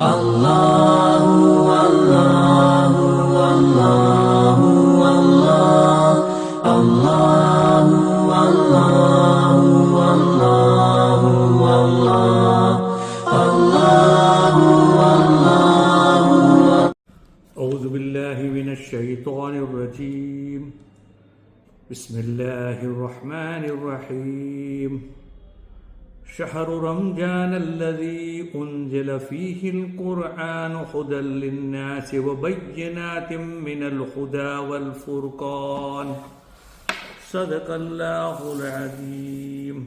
الله والله والله والله الله والله والله والله الله والله أعوذ بالله من الشيطان الرجيم. بسم الله الرحمن الرحيم. شهر رمضان الذي أنزل فيه القرآن هدى للناس وبينات من الهدى والفرقان صدق الله العظيم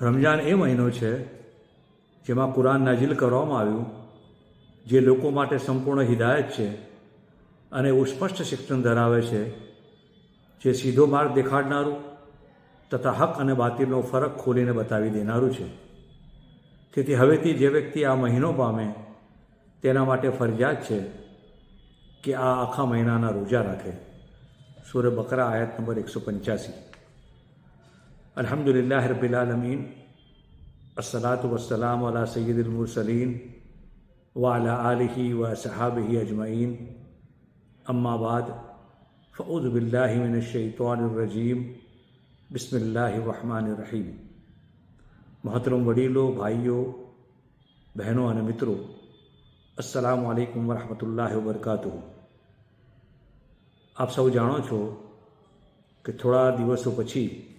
રમજાન એ મહિનો છે જેમાં કુરાન નાઝિલ કરવામાં આવ્યું જે લોકો માટે સંપૂર્ણ હિદાયત છે અને એવું સ્પષ્ટ શિક્ષણ ધરાવે છે જે સીધો માર્ગ દેખાડનારું તથા હક અને બાતિલનો ફરક ખોલીને બતાવી દેનારું છે તેથી હવેથી જે વ્યક્તિ આ મહિનો પામે તેના માટે ફરજિયાત છે કે આ આખા મહિનાના રોજા રાખે સૂર્ય બકરા આયત નંબર એકસો પંચ્યાસી અલ્હમ્દુલિલ્લાહ રબિલ આલમીન અસલાતુ વસલામ અલા સૈયદિલ મુરસલીન وعلى آله وصحابه أجمعين أما بعد فأعوذ بالله من الشيطان الرجيم બિસ્મિલ્લાહ રહમાન રહીમ મહતરમ વડીલો, ભાઈઓ, બહેનો અને મિત્રો અસલામ આલેકુમ વરહમતુલ્લાહ વબરકાતુ આપ સૌ જાણો છો કે થોડા દિવસો પછી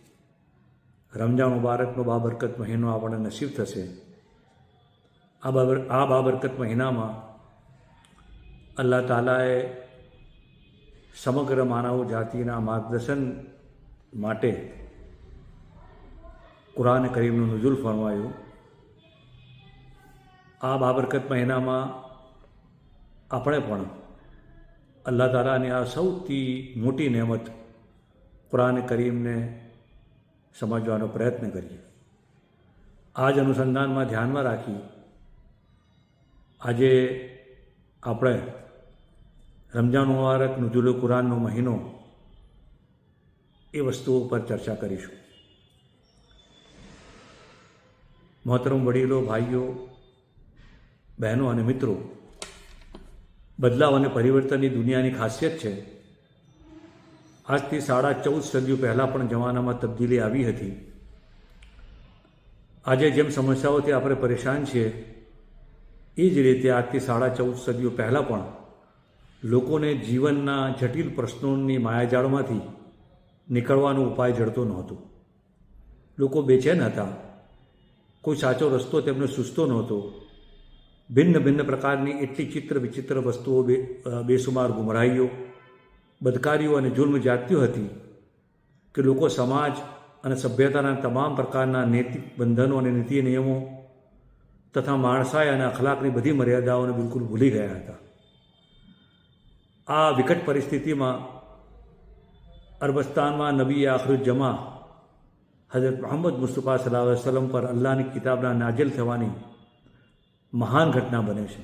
રમજાન મુબારકનો બાબરકત મહિનો આપણને નસીબ થશે. આ બાબર, આ બાબરકત મહિનામાં અલ્લાહ તાલાએ સમગ્ર માનવ જાતિના માર્ગદર્શન માટે કુરાન કરીમનું નુઝુલ ફરમાયું. આ બાબરકત મહિનામાં આપણે પણ અલ્લાહ તાલાની આ સૌથી મોટી નહેમત કુરાન કરીમને સમજવાનો પ્રયત્ન કરીએ. આ જ અનુસંધાનમાં ધ્યાનમાં રાખી આજે આપણે રમજાન મુબારક, નુજુલ કુરાનનો મહિનો એ વસ્તુઓ પર ચર્ચા કરીશું. મહતરમ વડીલો, ભાઈઓ, બહેનો અને મિત્રો, બદલાવ અને પરિવર્તનની દુનિયાની ખાસિયત છે. આજથી સાડા ચૌદ સદીઓ પહેલાં પણ જમાનામાં તબદીલી આવી હતી. આજે જેમ સમસ્યાઓથી આપણે પરેશાન છીએ, એ જ રીતે આજથી સાડા ચૌદ સદીઓ પહેલાં પણ લોકોને જીવનના જટિલ પ્રશ્નોની માયાજાળમાંથી નીકળવાનો ઉપાય જડતો નહોતો. લોકો બેચેન હતા. કોઈ સાચો રસ્તો તેમને સૂચતો નહોતો. ભિન્ન ભિન્ન પ્રકારની એટલી ચિત્ર વિચિત્ર વસ્તુઓ બેસુમાર ગુમરાહીઓ, બદકારીઓ અને જુલ્મ જાત્યો હતી કે લોકો સમાજ અને સભ્યતાના તમામ પ્રકારના નૈતિક બંધનો અને નીતિ નિયમો તથા માણસાય અને અખલાકની બધી મર્યાદાઓને બિલકુલ ભૂલી ગયા હતા. આ વિકટ પરિસ્થિતિમાં અરબસ્તાનમાં નબી આખરુજમા હજરત મોહમ્મદ મુસ્તફા સલાહ વસલમ પર અલ્લાહની કિતાબના નાજિલ થવાની મહાન ઘટના બને છે.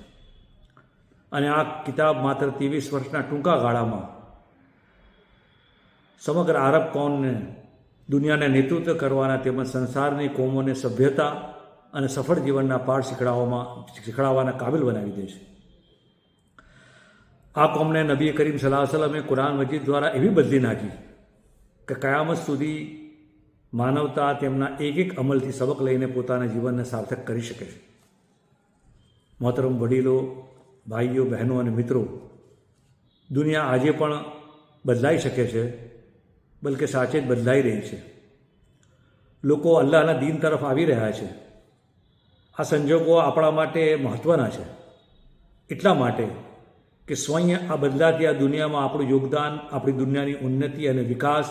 અને આ કિતાબ માત્ર ત્રેવીસ વર્ષના ટૂંકા ગાળામાં સમગ્ર આરબ કોમને દુનિયાને નેતૃત્વ કરવાના તેમજ સંસારની કોમોને સભ્યતા અને સફળ જીવનના પાઠ શીખડાવવામાં શીખડાવવાના કાબિલ બનાવી દે છે. આ કોમને નબી કરીમ સલાહ સલમે કુરાન મજીદ દ્વારા એવી બદલી નાખી કે કયામત સુધી માનવતા તેમના એક એક અમલથી સબક લઈને પોતાના જીવનને સાર્થક કરી શકે છે. મોહતરમ વડીલો, ભાઈઓ, બહેનો અને મિત્રો, દુનિયા આજે પણ બદલાઈ શકે છે, બલકે સાચે જ બદલાઈ રહી છે. લોકો અલ્લાહના દીન તરફ આવી રહ્યા છે. આ સંજોગો આપણા માટે મહત્ત્વના છે. એટલા માટે કે સ્વયં આ બદલાતી આ દુનિયામાં આપણું યોગદાન, આપણી દુનિયાની ઉન્નતિ અને વિકાસ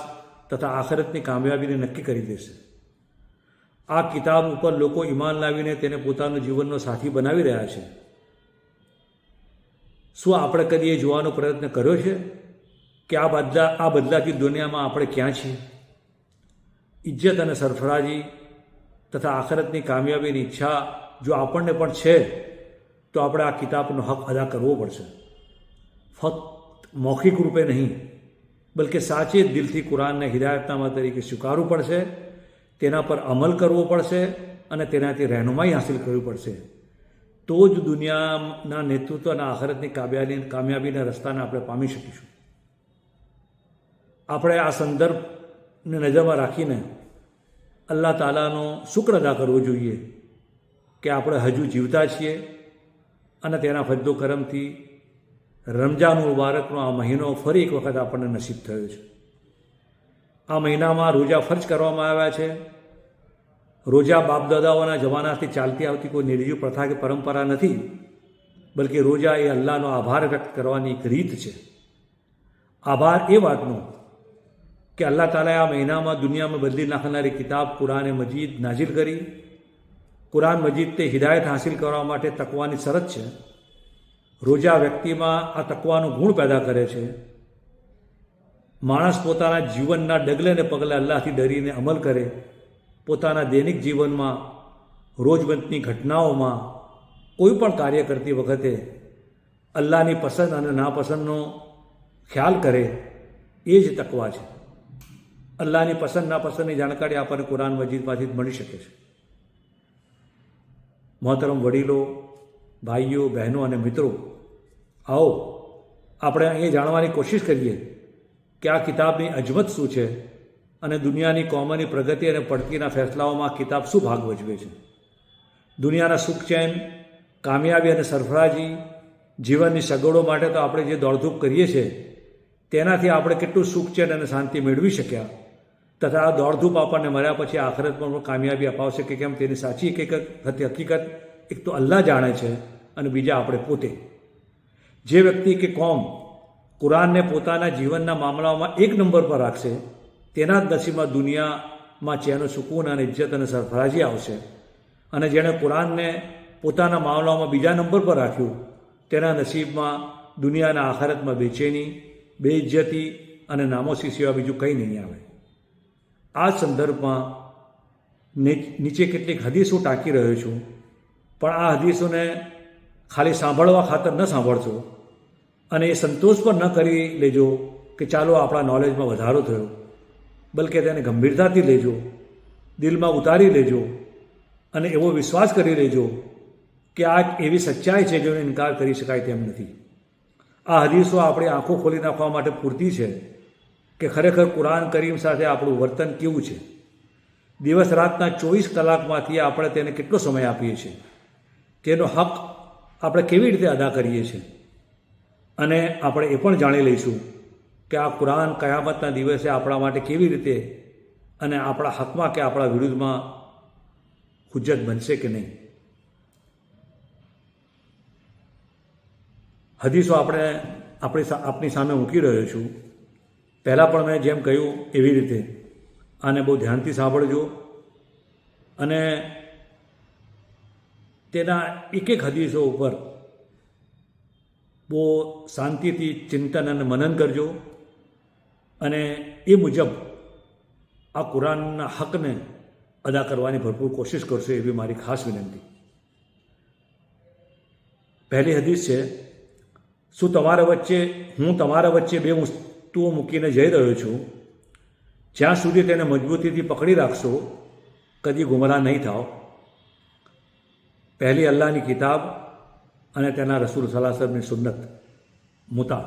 તથા આખરતની કામયાબીને નક્કી કરી દેશે. આ કિતાબ ઉપર લોકો ઈમાન લાવીને તેને પોતાનું જીવનનો સાથી બનાવી રહ્યા છે. શું આપણે કદી એ જોવાનો પ્રયત્ન કર્યો છે કે આ બદલા આ બદલાતી દુનિયામાં આપણે ક્યાં છીએ? ઇજ્જત અને સરફરાજી તથા આખરતની કામયાબીની ઈચ્છા જો આપણને પણ છે, તો આપણે આ કિતાબનો હક અદા કરવો પડશે. ફક્ત મૌખિક રૂપે નહીં બલકે સાચે દિલથી કુરાનને હિદાયતનામા તરીકે સ્વીકારવું પડશે, તેના પર અમલ કરવો પડશે અને તેનાથી રહેનુમાઈ હાંસિલ કરવી પડશે. તો જ દુનિયાના નેતૃત્વ અને આખરતની કામયાબી કામયાબીના રસ્તાને આપણે પામી શકીશું. આપણે આ સંદર્ભને નજરમાં રાખીને અલ્લાહ તાલાનો શુક્ર અદા કરવો જોઈએ કે આપણે હજુ જીવતા છીએ અને તેના ફજ્દો કરમથી રમજાન મુબારકનો આ મહિનો ફરી એક વખત આપણને નસીબ થયો છે. આ મહિનામાં રોજા ફર્જ કરવામાં આવ્યા છે. રોજા બાપદાદાઓના જમાનાથી ચાલતી આવતી કોઈ નિર્જીવ પ્રથા કે પરંપરા નથી, બલકે રોજા એ અલ્લાહનો આભાર વ્યક્ત કરવાની એક રીત છે. આભાર એ વાતનો કે અલ્લાહ તાલાએ આ મહિનામાં દુનિયામાં બદલી નાખનારી કિતાબ કુરાને મજીદ નાઝિલ કરી. કુરાન મજીદ તે હિદાયત હાંસિલ કરવા માટે તકવાની શરત છે. રોજા વ્યક્તિમાં આ તકવાનો ગુણ પેદા કરે છે. માણસ પોતાના જીવનના ડગલે ને પગલે અલ્લાહથી ડરીને અમલ કરે, પોતાના દૈનિક જીવનમાં, રોજબંધની ઘટનાઓમાં, કોઈ પણ કાર્ય કરતી વખતે અલ્લાહની પસંદ અને નાપસંદનો ખ્યાલ કરે, એ જ તકવા છે. અલ્લાહની પસંદ, નાપસંદની જાણકારી આપણને કુરાન મજીદમાંથી જ મળી શકે છે. મહતરમ વડીલો ભાઈઓ, બહેનો અને મિત્રો, આવો, આપણે એ જાણવાની કોશિશ કરીએ કે આ કિતાબની અજમત શું છે અને દુનિયાની કોમની પ્રગતિ અને પડતીના ફેસલાઓમાં કિતાબ શું ભાગ ભજવે છે. દુનિયાના સુખ ચેન, કામયાબી અને સરફરાજી જીવનની સગવડો માટે તો આપણે જે દોડધૂપ કરીએ છીએ, તેનાથી આપણે કેટલું સુખ ચેન અને શાંતિ મેળવી શક્યા? તથા આ દોડધૂપ આપણને મર્યા પછી આખરતમાં પણ કામયાબી અપાવશે કે કેમ તેની સાચી હકીકત હકીકત એક તો અલ્લાહ જાણે છે અને બીજા આપણે પોતે. જે વ્યક્તિ કે કોમ કુરાનને પોતાના જીવનના મામલાઓમાં એક નંબર પર રાખશે, તેના જ નસીબમાં દુનિયામાં ચેનો સુકૂન અને ઇજ્જત અને સરફરાજી આવશે. અને જેણે કુરાનને પોતાના મામલાઓમાં બીજા નંબર પર રાખ્યું, તેના નસીબમાં દુનિયાના આખરતમાં બેચેની, બેઇજ્જતી અને નામોસી સિવાય બીજું કંઈ નહીં આવે. આ સંદર્ભમાં નીચે કેટલીક હદીસો ટાંકી રહ્યો છું. પણ આ હદીસોને ખાલી સાંભળવા ખાતર ન સાંભળશો. અને એ સંતોષ પણ ન કરી લેજો કે ચાલો આપણા નોલેજમાં વધારો થયો. બલકે તેને ગંભીરતાથી લેજો, દિલમાં ઉતારી લેજો, અને એવો વિશ્વાસ કરી લેજો કે આ એવી સચ્ચાઈ છે જેનો ઇનકાર કરી શકાય તેમ નથી. આ હદીસો આપણી આંખો ખોલી નાખવા માટે પૂરતી છે કે ખરેખર કુરાન કરીમ સાથે આપણું વર્તન કેવું છે? દિવસ રાતના ચોવીસ કલાકમાંથી આપણે તેને કેટલો સમય આપીએ છીએ? તેનો હક આપણે કેવી રીતે અદા કરીએ છીએ? અને આપણે એ પણ જાણી લઈશું કે આ કુરાન કયામતના દિવસે આપણા માટે કેવી રીતે અને આપણા હકમાં કે આપણા વિરુદ્ધમાં હુજ્જત બનશે કે નહીં? હદીસો આપણે આપણી આપણી સામે મૂકી રહ્યો છું. પહેલાં પણ મેં જેમ કહ્યું એવી રીતે. આને બહુ ધ્યાનથી સાંભળજો. અને તેના એક એક હદીસો ઉપર બહુ શાંતિથી ચિંતન અને મનન કરજો. અને એ મુજબ આ કુરાનના હકને અદા કરવાની ભરપૂર કોશિશ કરશો એવી મારી ખાસ વિનંતી. પહેલી હદીસ છે, શું તમારા વચ્ચે, હું તમારા વચ્ચે બે વસ્તુઓ મૂકીને જઈ રહ્યો છું. જ્યાં સુધી તેને મજબૂતીથી પકડી રાખશો, કદી ગુમરાહ નહીં થાવ પહેલી અલ્લાહની કિતાબ અને તેના રસૂલ સલાસમની સુન્નત. મુતા.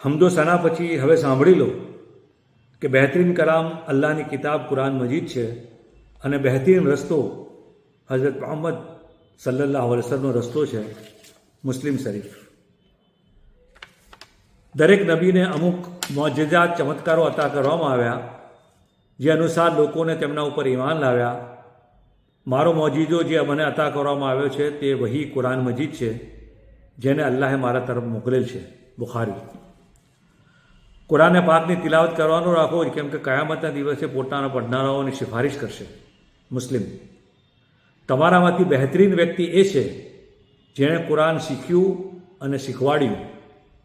હમદો સના પછી હવે સાંભળી લો કે બહેતરીન કલામ અલ્લાહની કિતાબ કુરાન મજીદ છે અને બહેતરીન રસ્તો હઝરત મોહમ્મદ સલ્લાહ વસલમનો રસ્તો છે મુસ્લિમ શરીફ. દરેક નબીને અમુક મોજેજાત ચમત્કારો અતા કરવામાં આવ્યા, જે અનુસાર લોકોને તેમના ઉપર ઈમાન લાવ્યા મારો મોજીજો જે મને અતા કરવામાં આવ્યો છે, તે વહી કુરાન મજીદ છે, જેને અલ્લાહે મારા તરફ મોકલેલ છે, બુખારી. કુરાને પાકની તિલાવત કરવાનું રાખો, કેમ કે કયામતના દિવસે પોતાના પડનારાઓની સિફારિશ કરશે, મુસ્લિમ. તમારામાંથી બહેતરીન વ્યક્તિ એ છે, જેણે કુરાન શીખ્યું અને શીખવાડ્યું,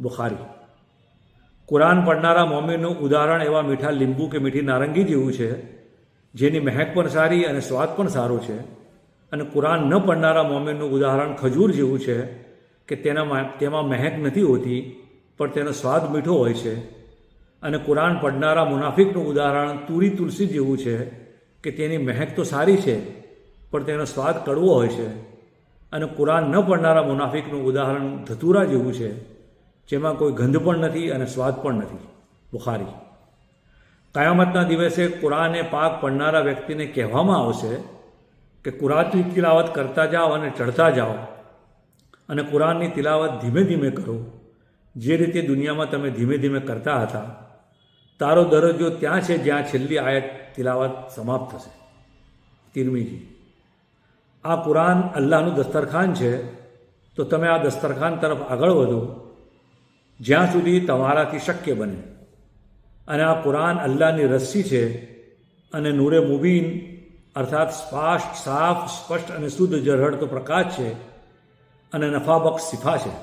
બુખારી. કુરાન પડનારા મોમીનું ઉદાહરણ એવા મીઠા લીંબુ કે મીઠી નારંગી જેવું છે જેની મહેક પણ સારી અને સ્વાદ પણ સારો છે. અને કુરાન ન પડનારા મોમીનનું ઉદાહરણ ખજૂર જેવું છે કે તેનામાં તેમાં મહેક નથી હોતી, પણ તેનો સ્વાદ મીઠો હોય છે. અને કુરાન પડનારા મુનાફિકનું ઉદાહરણ તુરી તુલસી જેવું છે કે તેની મહેક તો સારી છે, પણ તેનો સ્વાદ કડવો હોય છે. અને કુરાન ન પડનારા મુનાફિકનું ઉદાહરણ ધતુરા જેવું છે, જેમાં કોઈ ગંધ પણ નથી અને સ્વાદ પણ નથી. બુખારી. કયામતના દિવસે કુરાને પાક પડનારા વ્યક્તિને કહેવામાં આવશે કે કુરાનની તિલાવત કરતા જાઓ અને ચડતા જાઓ અને કુરાનની તિલાવત ધીમે ધીમે કરો. જે રીતે દુનિયામાં તમે ધીમે ધીમે કરતા હતા, તારો દરજ્જો ત્યાં છે જ્યાં છેલ્લી આયત તિલાવત સમાપ્ત થશે. તિરમીજી, આ કુરાન અલ્લાહનું દસ્તરખાન છે, તો તમે આ દસ્તરખાન તરફ આગળ વધો, જ્યાં સુધી તમારાથી શક્ય બને. અને આ કુરાન અલ્લાહની રસ્સી છે અને નૂરે મુબીન, અર્થાત સ્પષ્ટ, સાફ, સ્પષ્ટ અને શુદ્ધ ઝરહળતો પ્રકાશ છે અને નફાબક્ષ સિફા છે.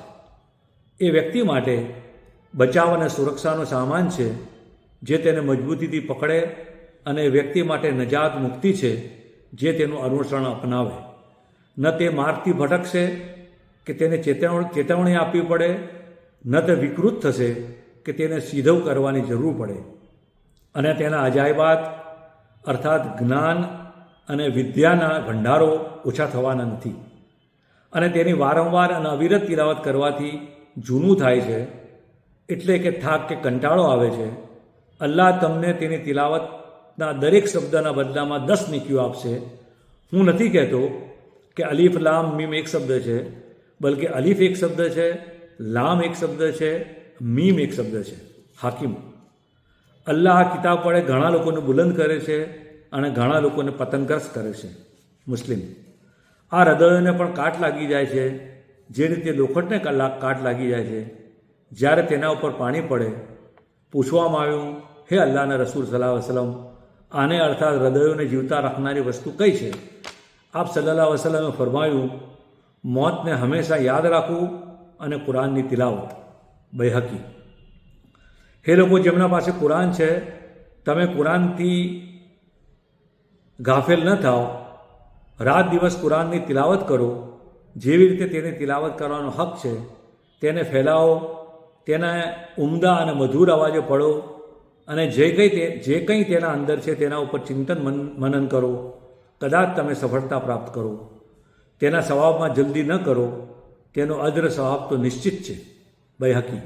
એ વ્યક્તિ માટે બચાવ અને સુરક્ષાનો સામાન છે જે તેને મજબૂતીથી પકડે અને વ્યક્તિ માટે નજાત મુક્તિ છે જે તેનું અનુસરણ અપનાવે. ન તે માર્ગથી ભટકશે કે તેને ચેતવણી આપવી પડે, ન તે વિકૃત થશે કે તેને સીધવ કરવાની જરૂર પડે. અને તેના અજાયબાત, અર્થાત જ્ઞાન અને વિદ્યાના ભંડારો ઓછા થવાના નથી. અને તેની વારંવાર અને અવિરત તિલાવત કરવાથી જૂનું થાય છે, એટલે કે થાક કે કંટાળો આવે છે, અલ્લાહ તમને તેની તિલાવતના દરેક શબ્દના બદલામાં દસ નીકીઓ આપશે. હું નથી કહેતો કે અલીફ લામ મીમ એક શબ્દ છે, બલકે અલીફ એક શબ્દ છે, લામ એક શબ્દ છે મીમ એક શબ્દ છે, હાકિમ. અલ્લાહ આ કિતાબ વડે ઘણા લોકોને બુલંદ કરે છે અને ઘણા લોકોને પતનગ્રસ્ત કરે છે, મુસ્લિમ. આ હૃદયોને પણ કાટ લાગી જાય છે, જે રીતે લોખંડને કાટ લાગી જાય છે. જ્યારે તેના ઉપર પાણી પડે, પૂછવામાં આવ્યું, હે અલ્લાહના રસૂલ સલાહ વસલમ આને અર્થાત હૃદયોને જીવતા રાખનારી વસ્તુ કઈ છે? આપ સલ્લાહ વસલમે ફરમાયું, મોતને હંમેશા યાદ રાખવું અને કુરાનની તિલાવત. બેહકી. હે લોકો, જેમના પાસે કુરાન છે, તમે કુરાનથી ગાફેલ ન થાઓ. રાત દિવસ કુરાનની તિલાવત કરો. જેવી રીતે તેની તિલાવત કરવાનો હક છે, તેને ફેલાવો, તેના ઉમદા અને મધુર અવાજે પડો અને જે કંઈ તે, જે કંઈ તેના અંદર છે તેના ઉપર ચિંતન મન, મનન કરો. કદાચ તમે સફળતા પ્રાપ્ત કરો. તેના સ્વભાવમાં જલ્દી ન કરો. તેનો અદ્ર સ્વભાવ તો નિશ્ચિત છે. બેહકી.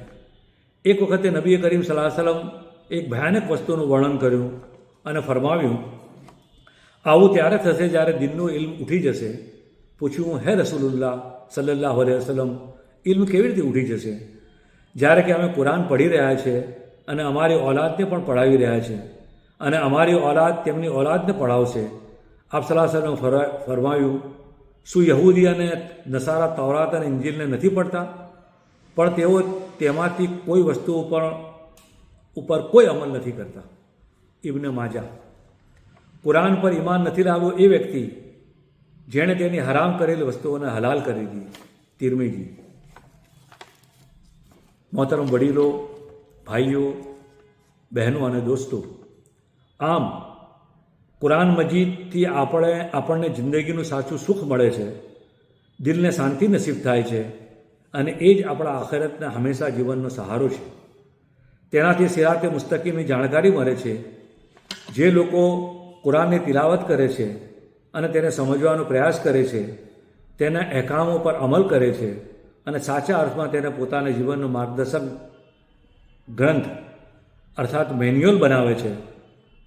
એક વખતે નબીએ કરીમ સલાહ સલમ એક ભયાનક વસ્તુનું વર્ણન કર્યું અને ફરમાવ્યું, આવું ત્યારે થશે જ્યારે દિનનું ઇલ્મ ઉઠી જશે. પૂછ્યું, હે રસુલ્લાહ સલ્લાહ વસલમ ઇલ્મ કેવી રીતે ઉઠી જશે? જ્યારે કે અમે કુરાન પઢી રહ્યા છીએ અને અમારી ઓલાદને પણ પઢાવી રહ્યા છે અને અમારી ઓલાદ તેમની ઓલાદને પઢાવશે. આપ સલાહ સલમ ફરમાવ્યું, શું યહૂદી અને નસારા તવરાત અને ઇન્જિલને નથી પડતા? પણ તેઓ તેમાંથી કોઈ વસ્તુ ઉપર ઉપર કોઈ અમલ નથી કરતા. ઇબ્ન માજા. કુરાન પર ઈમાન નથી લાવવું એ વ્યક્તિ જેણે તેની હરામ કરેલી વસ્તુઓને હલાલ કરી દીધી. તિરમીજી. મોહતરમ વડીલો, ભાઈઓ, બહેનો અને દોસ્તો. આમ, કુરાન મજીદથી આપણે, આપણને જિંદગીનું સાચું સુખ મળે છે. દિલને શાંતિ નસીબ થાય છે. અને એ જ આપણા આખરતના હંમેશા જીવનનો સહારો છે. તેનાથી સિરાતે મુસ્તકીમની જાણકારી મળે છે, જે લોકો કુરાનની તિલાવત કરે છે અને તેને સમજવાનો પ્રયાસ કરે છે, તેના અહેકામો પર અમલ કરે છે અને સાચા અર્થમાં તેને પોતાના જીવનનો માર્ગદર્શક ગ્રંથ અર્થાત મેન્યુઅલ બનાવે છે.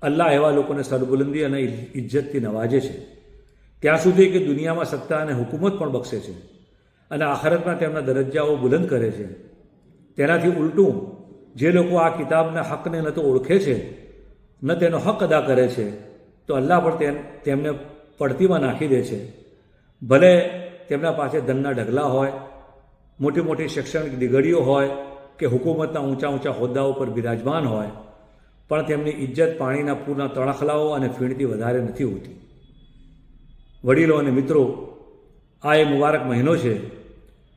અલ્લાહ એવા લોકોને સરબુલંદી અને ઇજ્જતથી નવાજે છે. ત્યાં સુધી કે દુનિયામાં સત્તા અને હુકુમત પણ બક્ષે છે. અને આખરતમાં તેમના દરજ્જાઓ બુલંદ કરે છે. તેનાથી ઉલટું જે લોકો આ કિતાબના હકને ન તો ઓળખે છે, ન તેનો હક અદા કરે છે, તો અલ્લાહ પણ તેમને પડતીમાં નાખી દે છે. ભલે તેમના પાસે ધનના ઢગલા હોય મોટી મોટી શૈક્ષણિક દિગડીઓ હોય કે હુકુમતના ઊંચા ઊંચા હોદ્દાઓ પર બિરાજમાન હોય, પણ તેમની ઇજ્જત પાણીના પૂરના તણખલાઓ અને ફીણથી વધારે નથી હોતી. વડીલો અને મિત્રો આ એ મુબારક મહિનો છે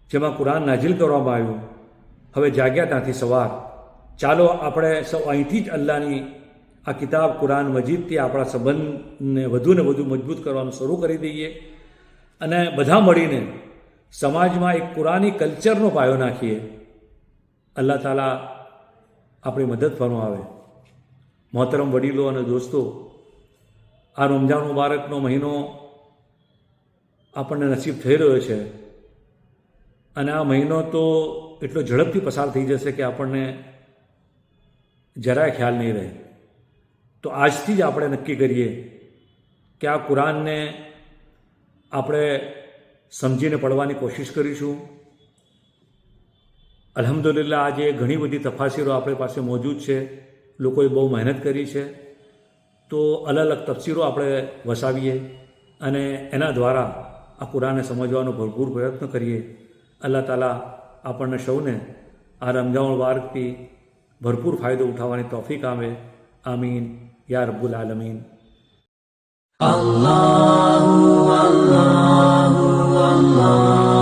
જેમાં કુરાન નાજિલ કરવામાં આવ્યું. હવે જાગ્યા ત્યાંથી સવાર. ચાલો આપણે સૌ અહીંથી જ અલ્લાહની આ કિતાબ કુરાન મજીદથી આપણા સંબંધને વધુ ને વધુ મજબૂત કરવાનું શરૂ કરી દઈએ અને બધા મળીને સમાજમાં એક કુરાની કલ્ચરનો પાયો નાખીએ. અલ્લાહ તાલા આપણી મદદ ફરમાવે. મોહતરમ વડીલો અને દોસ્તો, આ રમજાન મુબારકનો મહિનો આપણને નસીબ થઈ રહ્યો છે. અને આ મહિનો તો એટલો ઝડપથી પસાર થઈ જશે કે આપણને જરાય ખ્યાલ નહીં રહે. તો આજથી જ આપણે નક્કી કરીએ કે આ કુરાનને આપણે સમજીને પડવાની કોશિશ કરીશું. અલહમદુલિલ્લા આજે ઘણી બધી તફાસીરો આપણી પાસે મોજૂદ છે. લોકોએ બહુ મહેનત કરી છે. તો અલગ અલગ તફસીરો આપણે વસાવીએ અને એના દ્વારા આ કુરાને સમજવાનો ભરપૂર પ્રયત્ન કરીએ. અલ્લાહ તાલા આપણને સૌને આ રમઝાન વાર્ગથી ભરપૂર ફાયદો ઉઠાવવાની તોફીક આવે આમીન. યા રબ્બુલ આલમીન. અલ્લાહ અલ્લાહ અલ્લાહ